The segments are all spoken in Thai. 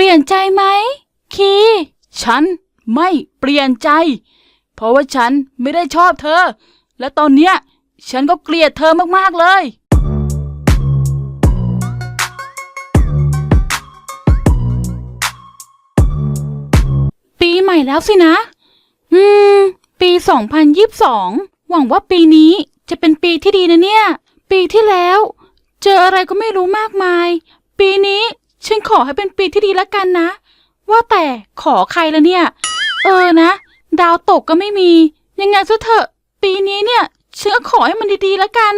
ลี่ยนใจไหม คี ฉันไม่เปลี่ยนใจ เพราะว่าฉันไม่ได้ชอบเธอ และตอนเนี้ยฉันก็เกลียดเธอมาก ๆ เลย ปีใหม่แล้วสินะ อืม ปี 2022 หวังว่าปีนี้จะเป็นปีที่ดีนะเนี่ย ปีที่แล้ว เจออะไรก็ไม่รู้มากมาย ปีนี้ ฉันขอให้เป็นปีที่ดีแล้วกันนะ ว่าแต่ขอใครละเนี่ย เออนะ ดาวตกก็ไม่มี ยังไงซะเถอะ ปีนี้เนี่ยฉันก็ขอให้มันดีๆแล้วกัน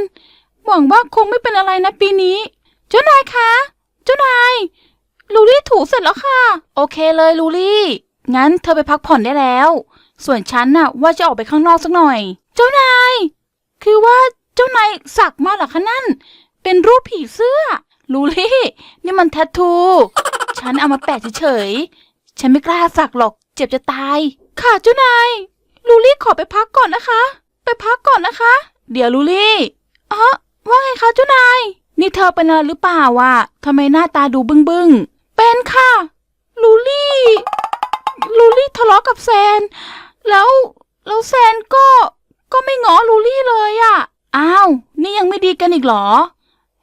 หวังว่าคงไม่เป็นอะไรนะปีนี้ เจ้านายคะ เจ้านายลูลี่ถูเสร็จแล้วค่ะ โอเคเลยลูลี่ งั้นเธอไปพักผ่อนได้แล้ว ส่วนฉันน่ะว่าจะออกไปข้างนอกสักหน่อย เจ้านาย คือว่าเจ้านายสักมาเหรอคะนั่น เป็นรูปผีเสื้อ ลูลี่ นี่มันแทททู ฉันเอามาแปะเฉยๆ ฉันไม่กล้าสักหรอก เจ็บจะตาย ค่ะเจ้านาย ลูลี่ขอไปพักก่อนนะคะ ไปพักก่อนนะคะ เดี๋ยวลูลี่อ๋อว่าไงคะเจ้านาย นี่เธอเป็นอะไรหรือเปล่าวะทำไมหน้าตาดูบึ้งบึ้งๆเป็นค่ะ ลูลี่ ลูลี่ทะเลาะกับแซน แล้ว แล้วแซนก็ ก็ไม่ง้อลูลี่เลยอะ่ะ อ้าว นี่ยังไม่ดีกันอีกเหรอ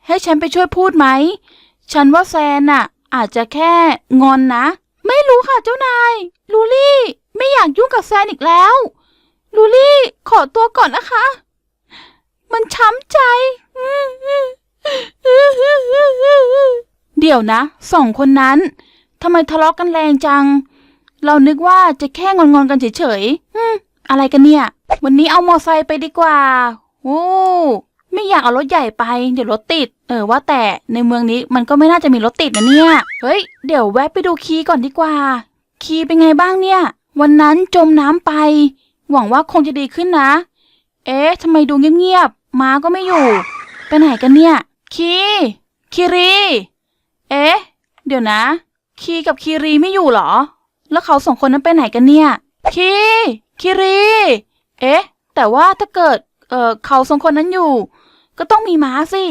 ให้ฉันไปช่วยพูดไหม ฉันว่าแซนน่ะ อาจจะแค่งอนนะ ไม่รู้ค่ะเจ้านาย ลูลี่ไม่อยากยุ่งกับแซนอีกแล้ว ลูลี่ขอตัวก่อนนะคะ มันช้ำใจ เดี๋ยวนะสองคนนั้นทำไมทะเลาะกันแรงจัง เรานึกว่าจะแค่งอนๆกันเฉยๆอืมอะไรกันเนี่ย วันนี้เอามอไซค์ไปดีกว่า โอ้ ไม่อยากเอารถใหญ่ไป เดี๋ยวรถติด เออว่าแต่ในเมืองนี้มันก็ไม่น่าจะมีรถติดนะเนี่ย เฮ้ย เดี๋ยวแวะไปดูคีก่อนดีกว่า คีเป็นไงบ้างเนี่ย วันนั้นจมน้ำไป หวังว่าคงจะดีขึ้นนะ เอ๊ะทำไมดูเงียบๆ ม้าก็ไม่อยู่ ไปไหนกันเนี่ย คีคีรี เอ๊ะ เดี๋ยวนะ คีกับคีรีไม่อยู่เหรอ แล้วเขาสองคนนั้นไปไหนกันเนี่ย คีคีรี เอ๊ะ แต่ว่าถ้าเกิด เอ่อเขาสองคนนั้นอยู่ ก็ต้องมีม้าสิ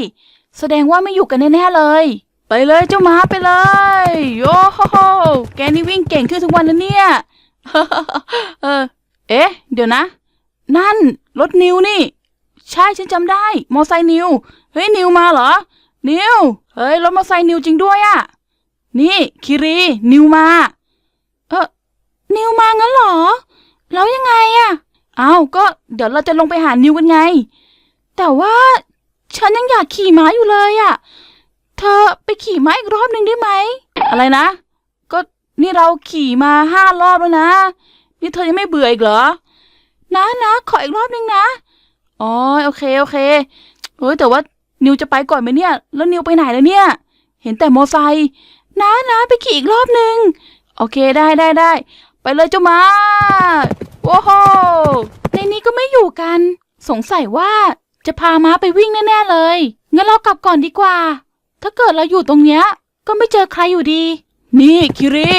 แสดงว่าไม่อยู่กันแน่ๆเลย ไปเลยเจ้าม้าไปเลยโยโฮโฮแกนี่วิ่งเก่งขึ้นทุกวันนะเนี่ยเออเอ๊ะ เดี๋ยวนะ นั่นรถนิวนี่ ใช่ฉันจำได้ มอไซค์นิว เฮ้ยนิวมาเหรอ นิว เฮ้ยรถมอไซค์นิวจริงด้วยอะนี่คิรีนิวมา เออนิวมางั้นเหรอ แล้วยังไงอะเอาก็เดี๋ยวเราจะลงไปหานิวกันไง แต่ว่า ฉันยังอยากขี่ม้าอยู่เลยอะเธอไปขี่ม้าอีกรอบหนึ่งได้ไหม อะไรนะ ก็นี่เราขี่มาห้ารอบแล้วนะ นี่เธอยังไม่เบื่ออีกเหรอ นะนะขออีกรอบหนึ่งนะ อ๋อโอเคโอเคเฮ้ยแต่ว่านิวจะไปก่อนไหมเนี่ย แล้วนิวไปไหนแล้วเนี่ย เห็นแต่มอไซค์นะนะไปขี่อีกรอบหนึ่งโอเคได้ได้ได้ ไปเลยเจ้ามาโอ้โหในนี้ก็ไม่อยู่กัน สงสัยว่า จะพาม้าไปวิ่งแน่ๆเลย งั้นเรากลับก่อนดีกว่า ถ้าเกิดเราอยู่ตรงเนี้ย ก็ไม่เจอใครอยู่ดี นี่คิรี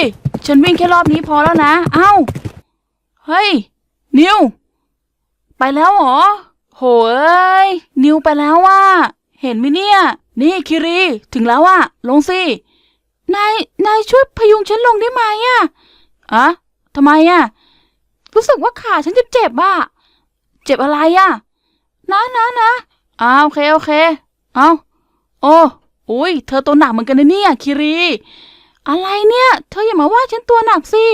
ฉันวิ่งแค่รอบนี้พอแล้วนะ เอ้า เฮ้ย นิว ไปแล้วเหรอ โหเอ้ย นิวไปแล้วว่ะเห็นไหมเนี่ย นี่คิรี ถึงแล้วว่ะลงสิ นาย นายช่วยพยุงฉันลงได้ไหมอะอะทำไมอะรู้สึกว่าขาฉันเจ็บเจ็บๆอะเจ็บอะไรอะ นะนะนะอ้าโอเคโอเค เอาโอ้อุ้ยเธอตัวหนักเหมือนกันนะเนี่ยคิรี อะไรเนี่ย เธออย่ามาว่าฉันตัวหนักสิ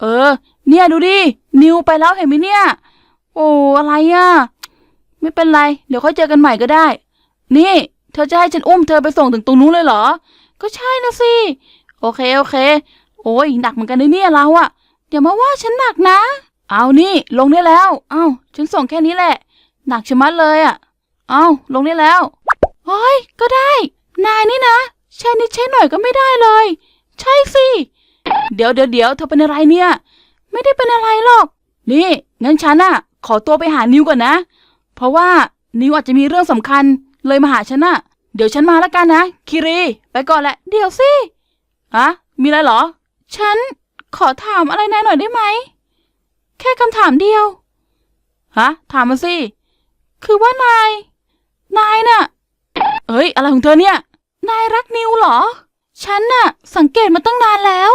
เออ เนี่ยดูดิ นิวไปแล้วเห็นไหมเนี่ย โอ้อะไรอะไม่เป็นไร เดี๋ยวค่อยเจอกันใหม่ก็ได้ นี่ เธอจะให้ฉันอุ้มเธอไปส่งถึงตรงนู้นเลยเหรอ ก็ใช่นะสิ โอเคโอเค โอ้ยหนักเหมือนกันนะเนี่ยเราอะอย่ามาว่าฉันหนักนะ เอานี่ ลงได้แล้ว เอ้าฉันส่งแค่นี้แหละ หนักชะมัดเลยอะเอาลงได้แล้วโอ้ยก็ได้ นายนี่นะใช่นิดใช่หน่อยก็ไม่ได้เลย ใช่สิ เดี๋ยวเดี๋ยวเดี๋ยวเธอเป็นอะไรเนี่ย ไม่ได้เป็นอะไรหรอก นี่งั้นฉันอะขอตัวไปหานิวก่อนนะ เพราะว่านิวอาจจะมีเรื่องสำคัญเลยมาหาฉันอะเดี๋ยวฉันมาแล้วกันนะ คิรี ไปก่อนแหละ เดี๋ยวสิอะมีอะไรเหรอ ฉันขอถามอะไรนายหน่อยได้ไหม แค่คำถามเดียว ฮะ ถามมาสิ คือว่านาย นายน่ะ เอ้ย อะไรของเธอเนี่ย นายรักนิวเหรอ ฉันน่ะ สังเกตมาตั้งนานแล้ว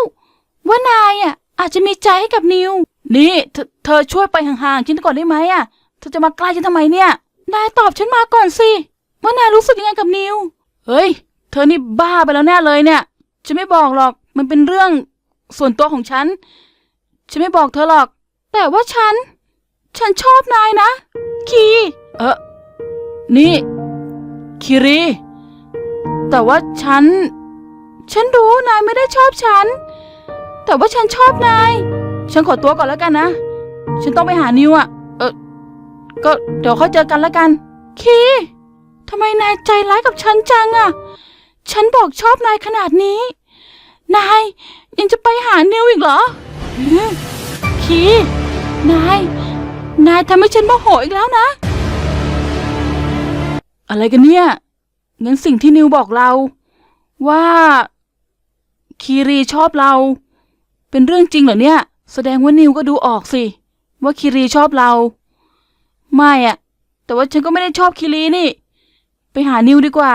ว่านายอะ อาจจะมีใจให้กับนิว นี่เธอเธอช่วยไปห่างๆฉันก่อนได้ไหมอะ เธอจะมาใกล้ฉันทำไมเนี่ย นายตอบฉันมาก่อนสิ ว่านายรู้สึกยังไงกับนิว เฮ้ย เธอนี่บ้าไปแล้วแน่เลยเนี่ย ฉันไม่บอกหรอก มันเป็นเรื่องส่วนตัวของฉัน ฉันไม่บอกเธอหรอก แต่ว่าฉัน ฉันชอบนายนะ คี เออนี่ คิรี แต่ว่าฉัน ฉันรู้นายไม่ได้ชอบฉัน แต่ว่าฉันชอบนาย ฉันขอตัวก่อนแล้วกันนะ ฉันต้องไปหานิวอะเออก็เดี๋ยวค่อยเจอกันแล้วกัน คีทำไมนายใจร้ายกับฉันจังอะฉันบอกชอบนายขนาดนี้ นายยังจะไปหานิวอีกเหรอคีนาย นายทำให้ฉันโมโหอีกแล้วนะ อะไรกันเนี่ยงั้นสิ่งที่นิวบอกเรา ว่าคีรีชอบเรา เป็นเรื่องจริงเหรอเนี่ย แสดงว่านิวก็ดูออกสิ ว่าคีรีชอบเรา ไม่อะแต่ว่าฉันก็ไม่ได้ชอบคีรีนี่ ไปหานิวดีกว่า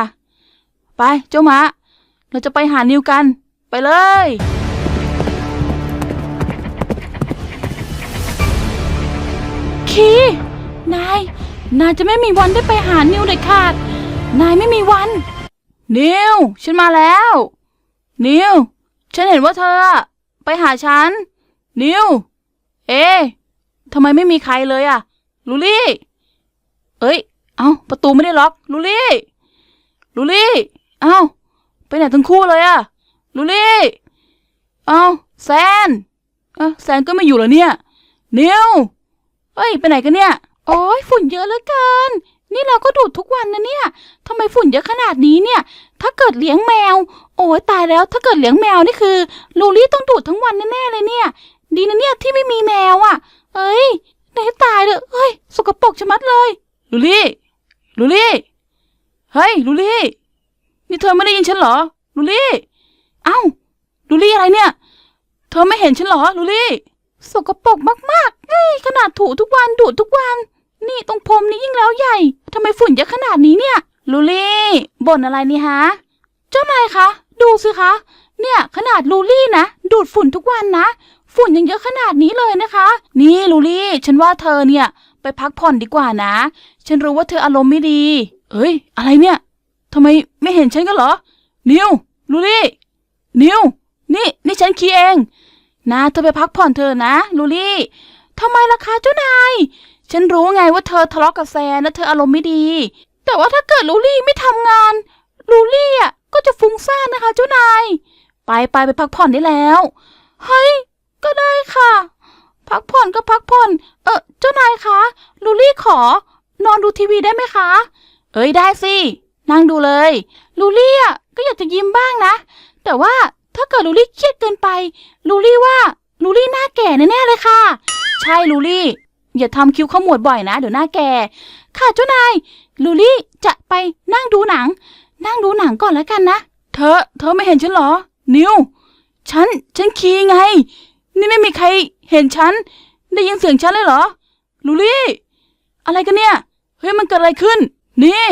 ไปเจ้าหมาเราจะไปหานิวกัน ไปเลยคีนาย นายจะไม่มีวันได้ไปหานิวเด็ดขาด นายไม่มีวัน นิว ฉันมาแล้ว นิว ฉันเห็นว่าเธออะไปหาฉัน นิว เอ๊ะทำไมไม่มีใครเลยอะลูลี่ เอ้ย เอ้า ประตูไม่ได้ล็อก ลูลี่ ลูลี่ เอ้า ไปไหนทั้งคู่เลยอะลูลี่ เอ้า แซน เอ้าแซนก็ไม่อยู่เหรอเนี่ย นิว เฮ้ย ไปไหนกันเนี่ย โอ้ยฝุ่นเยอะเหลือเกิน นี่เราก็ดูดทุกวันนะเนี่ยทำไมฝุ่นเยอะขนาดนี้เนี่ย ถ้าเกิดเลี้ยงแมว โอ้ยตายแล้ว ถ้าเกิดเลี้ยงแมวนี่คือ ลูลี่ต้องดูดทั้งวันแน่ๆเลยเนี่ย ดีนะเนี่ยที่ไม่มีแมวอะ่ะ เอ้ยไหนตายเลยเฮ้ย สกปรกชะมัดเลย ลูลี่ ลูลี่ เฮ้ย ลูลี่ นี่เธอไม่ได้ยินฉันเหรอ ลูลี่ เอ้า ลูลี่อะไรเนี่ย เธอไม่เห็นฉันเหรอ ลูลี่ สกปรกมากๆขนาดถูทุกวันดูดทุกวัน นี่ตรงพรมนี่ยิ่งแล้วใหญ่ทำไมฝุ่นเยอะขนาดนี้เนี่ย ลูลี่บ่นอะไรนี่ฮะ เจ้านายคะ ดูสิคะ เนี่ยขนาดลูลี่นะ ดูดฝุ่นทุกวันนะ ฝุ่นยังเยอะขนาดนี้เลยนะคะ นี่ลูลี่ ฉันว่าเธอเนี่ย ไปพักผ่อนดีกว่านะ ฉันรู้ว่าเธออารมณ์ไม่ดี เอ้ย อะไรเนี่ยทำไมไม่เห็นฉันกันเหรอ นิว ลูลี่ นิว นี่ นี่ฉันคีเอง นะ เธอไปพักผ่อนเธอนะ ลูลี่ทำไมล่ะคะเจ้านาย ฉันรู้ไงว่าเธอทะเลาะกับแซนและเธออารมณ์ไม่ดี แต่ว่าถ้าเกิดลูลี่ไม่ทำงาน ลูลี่อะก็จะฟุ้งซ่านนะคะเจ้านาย ไปไปไปพักผ่อนได้แล้ว เฮ้ย ก็ได้ค่ะ พักผ่อนก็พักผ่อน เออเจ้านายคะลูลี่ขอ นอนดูทีวีได้ไหมคะ เอ้ยได้สิ นั่งดูเลย ลูลี่อะก็อยากจะยิ้มบ้างนะ แต่ว่าถ้าเกิดลูลี่เครียดเกินไป ลูลี่ว่าลูลี่หน้าแก่แน่ๆเลยค่ะ ใช่ลูลี่ อย่าทำคิ้วขมวดบ่อยนะ เดี๋ยวหน้าแก ค่ะเจ้านาย ลูลี่จะไปนั่งดูหนัง นั่งดูหนังก่อนแล้วกันนะ เธอ เธอไม่เห็นฉันเหรอ นิว ฉัน ฉันคีไง นี่ไม่มีใครเห็นฉัน ได้ยินเสียงฉันเลยเหรอ ลูลี่ อะไรกันเนี่ย เฮ้ย มันเกิดอะไรขึ้น นี่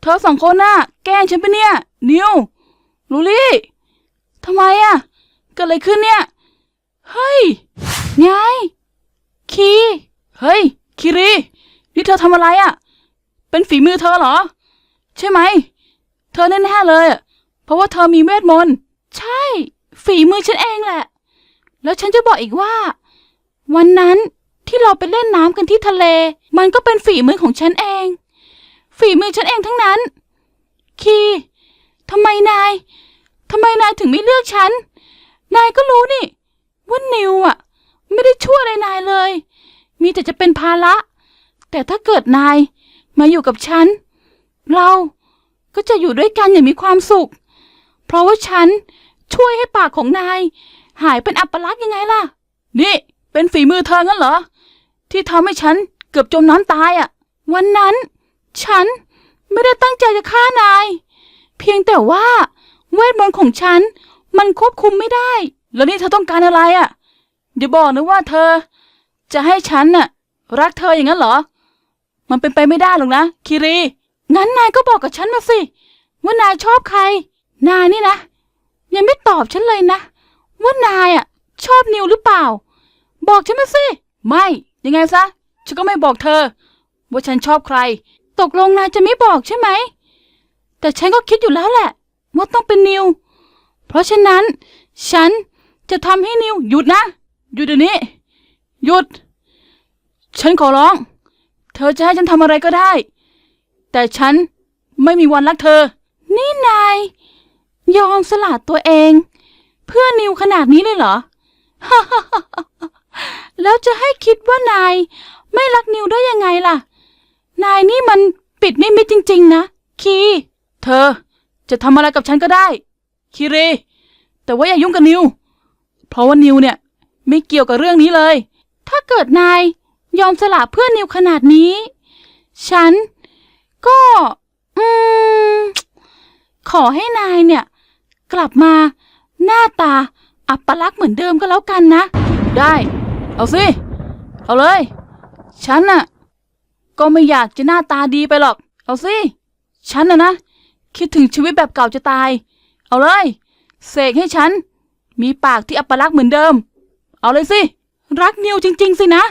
เธอสองคนน่ะ แกล้งฉันปะเนี่ย นิว ลูลี่ทำไมอะ เกิดอะไรขึ้นเนี่ย เฮ้ยไงคี เฮ้ย คิรี นี่เธอทำอะไรอะเป็นฝีมือเธอเหรอ ใช่ไหม เธอแน่ๆเลยเพราะว่าเธอมีเวทมนต์ ใช่ ฝีมือฉันเองแหละ แล้วฉันจะบอกอีกว่า วันนั้นที่เราไปเล่นน้ำกันที่ทะเล มันก็เป็นฝีมือของฉันเอง ฝีมือฉันเองทั้งนั้น คีทำไมนายทำไมนายถึงไม่เลือกฉัน นายก็รู้นี่ว่านิวอะ ไม่ได้ช่วยอะไรนายเลย มีแต่จะเป็นภาระ แต่ถ้าเกิดนายมาอยู่กับฉัน เราก็จะอยู่ด้วยกันอย่างมีความสุข เพราะว่าฉันช่วยให้ปากของนาย หายเป็นอัปลักษณ์ยังไงล่ะ นี่ เป็นฝีมือเธองั้นเหรอ ที่ทำให้ฉันเกือบจมน้ำตายอะ วันนั้น ฉันไม่ได้ตั้งใจจะฆ่านาย เพียงแต่ว่าเวทมนต์ของฉัน มันควบคุมไม่ได้ แล้วนี่เธอต้องการอะไรอะ่ะอย่าบอกนะว่าเธอ จะให้ฉันน่ะ รักเธออย่างนั้นเหรอ มันเป็นไปไม่ได้หรอกนะคิรี งั้นนายก็บอกกับฉันมาสิว่านายชอบใคร นายนี่นะ ยังไม่ตอบฉันเลยนะ ว่านายอะ ชอบนิวหรือเปล่า บอกฉันมาสิ ไม่ยังไงซะฉันก็ไม่บอกเธอ ว่าฉันชอบใคร ตกลงนายจะไม่บอกใช่ไหม แต่ฉันก็คิดอยู่แล้วแหละ ว่าต้องเป็นนิว เพราะฉะนั้น ฉันจะทำให้นิวหยุดนะหยุดเดี๋ยวนี้ หยุด ฉันขอร้อง เธอจะให้ฉันทำอะไรก็ได้ แต่ฉันไม่มีวันรักเธอ นี่นาย ยอมสละตัวเอง เพื่อนิวขนาดนี้เลยเหรอ แล้วจะให้คิดว่านาย ไม่รักนิวได้ยังไงล่ะ นายนี่มันปิดไม่มิดจริง ๆ นะ คี เธอจะทำอะไรกับฉันก็ได้คีรี แต่ว่าอย่ายุ่งกับนิว เพราะว่านิวเนี่ย ไม่เกี่ยวกับเรื่องนี้เลย ถ้าเกิดนายยอมสละเพื่อนิวขนาดนี้ ฉัน ก็ อืม ขอให้นายเนี่ย กลับมา หน้าตา อัปลักษณ์เหมือนเดิมก็แล้วกันนะ ได้ เอาสิ เอาเลย ฉันน่ะ ก็ไม่อยากจะหน้าตาดีไปหรอก เอาสิ ฉันน่ะนะ คิดถึงชีวิตแบบเก่าจะตาย เอาเลย เสกให้ฉัน มีปากที่อัปลักษณ์เหมือนเดิม เอาเลยสิ รักนิวจริง ๆ สินะ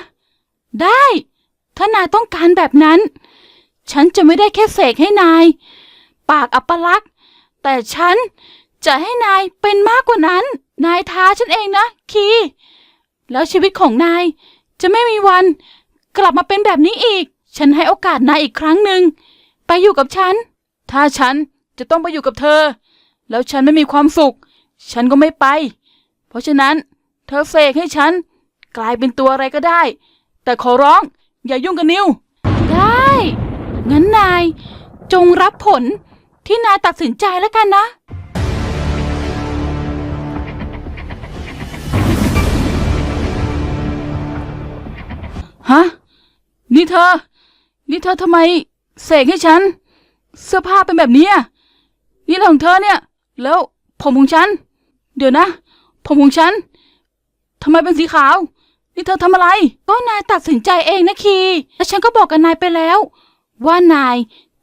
ได้ ถ้านายต้องการแบบนั้น ฉันจะไม่ได้แค่เสกให้นาย ปากอัปลักษณ์ แต่ฉันจะให้นายเป็นมากกว่านั้น นายท้าฉันเองนะ คี แล้วชีวิตของนายจะไม่มีวัน กลับมาเป็นแบบนี้อีก ฉันให้โอกาสนายอีกครั้งหนึ่ง ไปอยู่กับฉัน ถ้าฉันจะต้องไปอยู่กับเธอ แล้วฉันไม่มีความสุข ฉันก็ไม่ไป เพราะฉะนั้น เธอเสกให้ฉัน กลายเป็นตัวอะไรก็ได้ แต่ขอร้อง อย่ายุ่งกับนิว ได้ งั้นนาย จงรับผลที่นายตัดสินใจแล้วกันนะ ฮะ นี่เธอ นี่เธอทำไมเสกให้ฉัน เสื้อผ้าเป็นแบบนี้อะนี่อะไรของเธอเนี่ย แล้วผมของฉัน เดี๋ยวนะ ผมของฉันทำไมเป็นสีขาว นี่เธอทำอะไร ก็นายตัดสินใจเองนะคี และฉันก็บอกกับนายไปแล้ว ว่านาย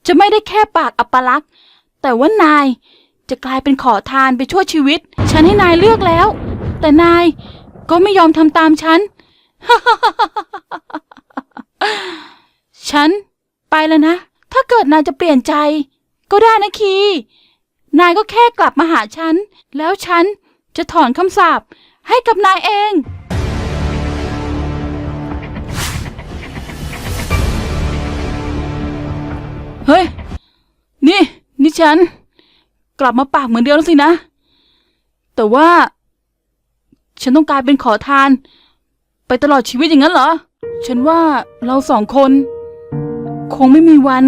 จะไม่ได้แค่ปากอัปลักษณ์ แต่ว่านายจะกลายเป็นขอทานไปชั่วชีวิต ฉันให้นายเลือกแล้ว แต่นายก็ไม่ยอมทำตามฉัน ฉันไปแล้วนะ ถ้าเกิดนายจะเปลี่ยนใจ ก็ได้นะคี นายก็แค่กลับมาหาฉัน แล้วฉันจะถอนคำสาปให้กับนายเอง เฮ้ย นี่ นี่ฉัน กลับมาปากเหมือนเดิมแล้วสินะ แต่ว่า ฉันต้องกลายเป็นขอทาน ไปตลอดชีวิตอย่างนั้นเหรอ ฉันว่าเราสองคน คงไม่มีวัน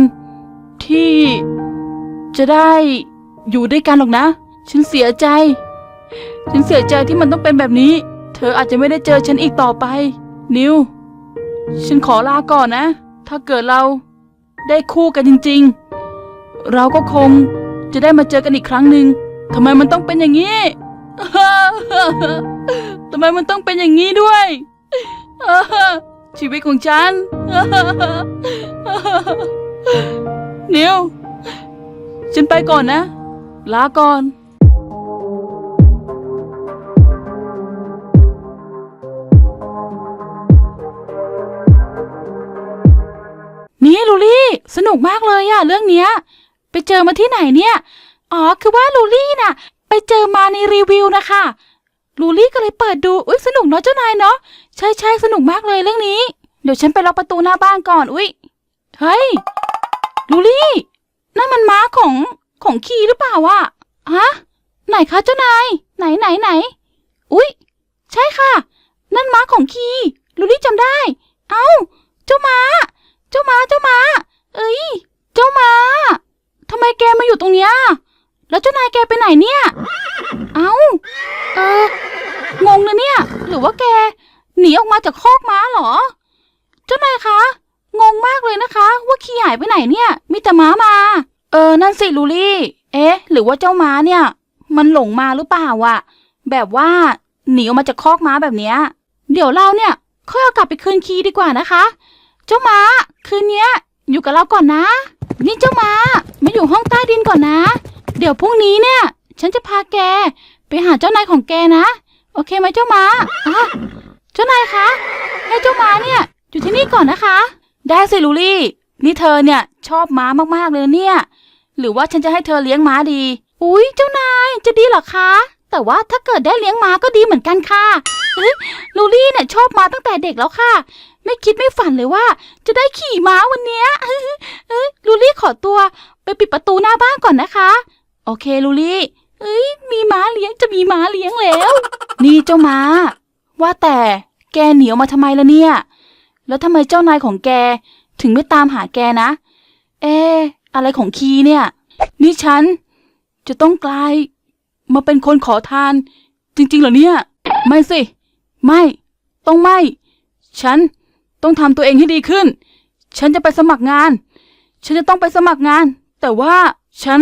ที่จะได้อยู่ด้วยกันหรอกนะ ฉันเสียใจ ฉันเสียใจที่มันต้องเป็นแบบนี้ เธออาจจะไม่ได้เจอฉันอีกต่อไป นิว ฉันขอลาก่อนนะ ถ้าเกิดเรา ได้คู่กันจริงๆ เราก็คงจะได้มาเจอกันอีกครั้งหนึ่งทำไมมันต้องเป็นอย่างนี้ ทำไมมันต้องเป็นอย่างนี้ด้วย ชีวิตของฉัน นิว ฉันไปก่อนนะ ลาก่อน ลูลี่ สนุกมากเลยอะเรื่องเนี้ย ไปเจอมาที่ไหนเนี่ย อ๋อ คือว่าลูลี่น่ะ ไปเจอมาในรีวิวนะคะ ลูลี่ก็เลยเปิดดู อุ้ยสนุกเนาะเจ้านายเนาะ ใช่ใช่สนุกมากเลยเรื่องนี้ เดี๋ยวฉันไปล็อกประตูหน้าบ้านก่อน อุ้ย เฮ้ย ลูลี่นั่นมันม้าของของคีหรือเปล่าวะฮะ ไหนคะเจ้านาย ไหนไหนไหน อุ้ยใช่ค่ะ นั่นม้าของคีลูลี่จำได้ เอ้า เจ้าม้า จ้าม้าเจ้าม้าเอ้ย เจ้าม้าทำไมแกมาอยู่ตรงเนี้ย แล้วเจ้านายแกไปไหนเนี่ย เอ้า เออ งงนะเนี่ย หรือว่าแก หนีออกมาจากคอกม้าเหรอ เจ้านายคะ งงมากเลยนะคะ ว่าขี้หายไปไหนเนี่ย มีแต่ม้ามา เออ นั่นสิลูลี่ เอ๊ะ หรือว่าเจ้าม้าเนี่ย มันหลงมาหรือเปล่าวะแบบว่าหนีออกมาจากคอกม้าแบบเนี้ย เดี๋ยวเราเนี่ยค่อยเอากลับไปคืนคีดีกว่านะคะ เจ้าม้า คืนเนี้ย อยู่กับเราก่อนนะ นี่เจ้าม้ามาอยู่ห้องใต้ดินก่อนนะ เดี๋ยวพรุ่งนี้เนี่ย ฉันจะพาแก ไปหาเจ้านายของแกนะ โอเคไหมเจ้าม้าอะเจ้านายคะให้เจ้าม้าเนี่ย อยู่ที่นี่ก่อนนะคะ ได้สิลูลี่ นี่เธอเนี่ยชอบม้ามากๆเลยเนี่ย หรือว่าฉันจะให้เธอเลี้ยงม้าดี อุ๊ย เจ้านายจะดีเหรอคะ แต่ว่าถ้าเกิดได้เลี้ยงม้าก็ดีเหมือนกันค่ะเอ้ยลูลี่เนี่ยชอบม้าตั้งแต่เด็กแล้วค่ะ ไม่คิดไม่ฝันเลยว่า จะได้ขี่ม้าวันเนี้ยเอ้ยลูลี่ขอตัวไปปิดประตูหน้าบ้านก่อนนะคะ โอเคลูลี่เอ้ย มีม้าเลี้ยงจะมีม้าเลี้ยงแล้ว นี่เจ้าม้า ว่าแต่แกหนีออกมาทำไมล่ะเนี่ย แล้วทำไมเจ้านายของแก ถึงไม่ตามหาแกนะ เอะอะไรของคีเนี่ย นี่ฉัน จะต้องกลาย มาเป็นคนขอทาน จริง ๆ เหรอเนี่ย ไม่สิ ไม่ ต้องไม่ ฉันต้องทำตัวเองให้ดีขึ้น ฉันจะไปสมัครงาน ฉันจะต้องไปสมัครงาน แต่ว่าฉัน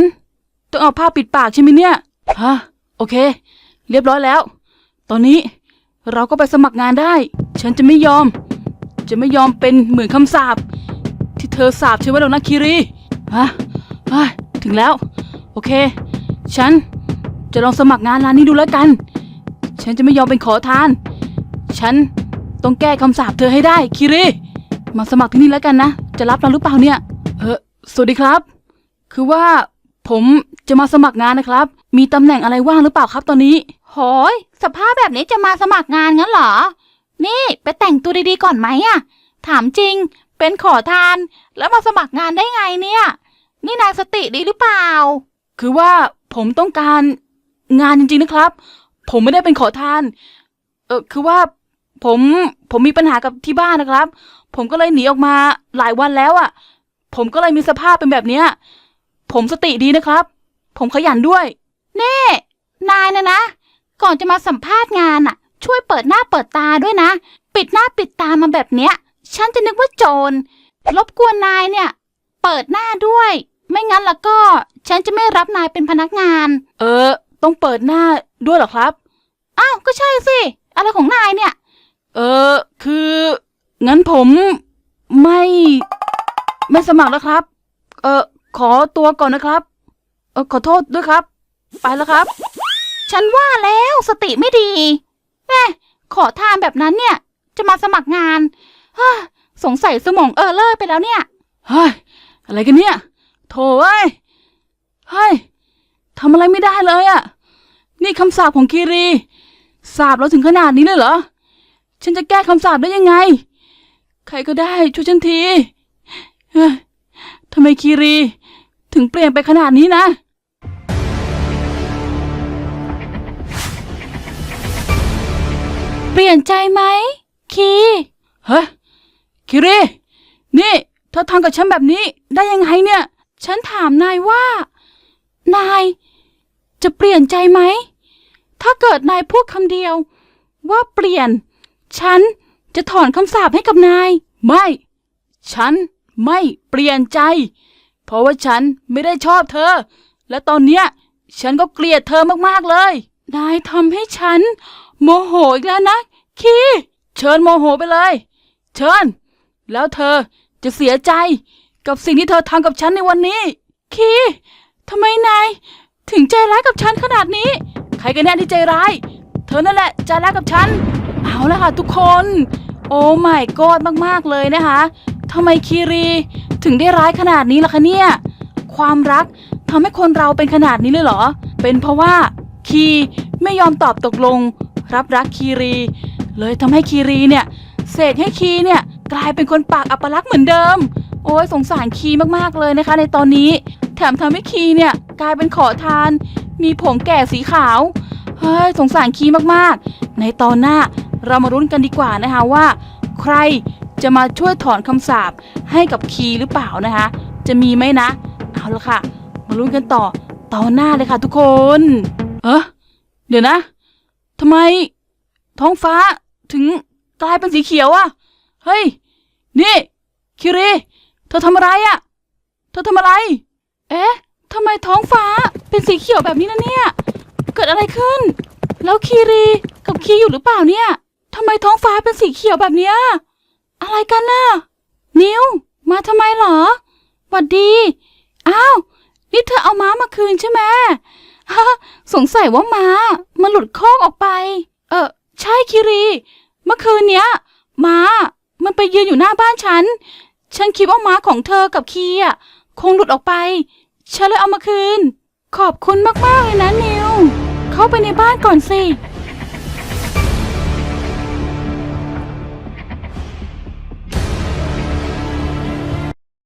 ต้องเอาผ้าปิดปากใช่ไหมเนี่ยฮะโอเค เรียบร้อยแล้ว ตอนนี้เราก็ไปสมัครงานได้ ฉันจะไม่ยอม จะไม่ยอมเป็นเหมือนคำสาปที่เธอสาปฉันไว้หรอกนะคิริฮะถึงแล้ว โอเค ฉัน จะลองสมัครงานร้านนี้ดูแล้วกัน ฉันจะไม่ยอมเป็นขอทาน ฉันต้องแก้คำสาปเธอให้ได้ คิริ มาสมัครที่นี่แล้วกันนะ จะรับเราหรือเปล่าเนี่ย เออสวัสดีครับ คือว่าผมจะมาสมัครงานนะครับ มีตำแหน่งอะไรว่างหรือเปล่าครับตอนนี้ โหย สภาพแบบนี้จะมาสมัครงานงั้นเหรอ นี่ ไปแต่งตัวดีๆก่อนไหมอะถามจริง เป็นขอทาน แล้วมาสมัครงานได้ไงเนี่ย นี่นายสติดีหรือเปล่า คือว่าผมต้องการ งานจริงๆนะครับ ผมไม่ได้เป็นขอทาน เออคือว่าผมผมมีปัญหากับที่บ้านนะครับ ผมก็เลยหนีออกมาหลายวันแล้วอะ่ะ ผมก็เลยมีสภาพเป็นแบบเนี้ย ผมสติดีนะครับ ผมขยันด้วย เน่ นายนะนะ ก่อนจะมาสัมภาษณ์งานอะ ช่วยเปิดหน้าเปิดตาด้วยนะ ปิดหน้าปิดตามาแบบเนี้ย ฉันจะนึกว่าโจร รบกวนนายเนี่ย เปิดหน้าด้วย ไม่งั้นแล้วก็ ฉันจะไม่รับนายเป็นพนักงาน เออ ต้องเปิดหน้าด้วยเหรอครับ อ้าว ก็ใช่สิ อะไรของนายเนี่ย เออ คือ งั้นผมไม่ ไม่สมัครแล้วครับ เออขอตัวก่อนนะครับ เออขอโทษด้วยครับ ไปแล้วครับ ฉันว่าแล้วสติไม่ดีแม่ขอทานแบบนั้นเนี่ย จะมาสมัครงานฮ่าสงสัยสมองเออเลอร์ไปแล้วเนี่ย เฮ้ย อะไรกันเนี่ย โถเอ้ย เฮ้ย ทำอะไรไม่ได้เลยอะ่ะ นี่คำสาปของคีรีสาปเราถึงขนาดนี้เลยเหรอ ฉันจะแก้คำสาปได้ยังไง ใครก็ได้ช่วยฉันทีเฮ้ยทำไมคีรี ถึงเปลี่ยนไปขนาดนี้นะ เปลี่ยนใจไหม คีเฮ้ยคิรินี่เธอทำกับฉันแบบนี้ได้ยังไงเนี่ย ฉันถามนายว่า นาย จะเปลี่ยนใจไหม ถ้าเกิดนายพูดคำเดียว ว่าเปลี่ยน ฉันจะถอนคำสาปให้กับนาย ไม่ ฉันไม่เปลี่ยนใจ เพราะว่าฉันไม่ได้ชอบเธอ และตอนเนี้ยฉันก็เกลียดเธอมากๆเลย นายทำให้ฉัน โมโหอีกแล้วนะ คีเชิญโมโหไปเลย เชิญ แล้วเธอจะเสียใจกับสิ่งที่เธอทำกับฉันในวันนี้ คีทำไมนาย ถึงใจร้ายกับฉันขนาดนี้ ใครกันแน่ที่ใจร้าย เธอนั่นแหละใจร้ายกับฉัน เอาละค่ะทุกคน โอ้ไม่กอดมากๆเลยนะคะทำไมคีรีถึงได้ร้ายขนาดนี้ล่ะคะเนี่ย ความรักทำให้คนเราเป็นขนาดนี้เลยเหรอ เป็นเพราะว่าคีไม่ยอมตอบตกลง รับรักคีรี เลยทำให้คีรีเนี่ยเสกให้คีเนี่ยกลายเป็นคนปากอัปลักษณ์เหมือนเดิม โอ้ยสงสารคีมากๆเลยนะคะ ในตอนนี้ ถมทำให้คีเนี่ย กลายเป็นขอทาน มีผมแก่สีขาวเฮ้ยสงสารคีมากๆ ในตอนหน้าเรามารุ้นกันดีกว่านะคะว่า ใครจะมาช่วยถอนคำสาปให้กับคีหรือเปล่านะคะ จะมีไหมนะ เอาละค่ะ มาลุ้นกันต่อตอนหน้าเลยค่ะทุกคน เออเดี๋ยวนะทำไม ท้องฟ้าถึงกลายเป็นสีเขียวอะเฮ้ย นี่ คิรีเธอทำอะไรอะเธอทำอะไร เอ๊ะทำไมท้องฟ้าเป็นสีเขียวแบบนี้นะเนี่ย เกิดอะไรขึ้น แล้วคีรีกับคีอยู่หรือเปล่าเนี่ยทำไมท้องฟ้าเป็นสีเขียวแบบนี้อะไรกันน่ะ นิว มาทำไมหรอหวัดดี อ้าว นี่เธอเอาม้ามาคืนใช่ไหมสงสัยว่าม้า มันหลุดโคกออกไป เออ ใช่คีรี เมื่อคืนเนี้ย ม้า มันไปยืนอยู่หน้าบ้านฉัน ฉันคิดว่าม้าของเธอกับคีอะ คงหลุดออกไป ฉันเลยเอามาคืน ขอบคุณมากๆเลยนะนิว เข้าไปในบ้านก่อนสิ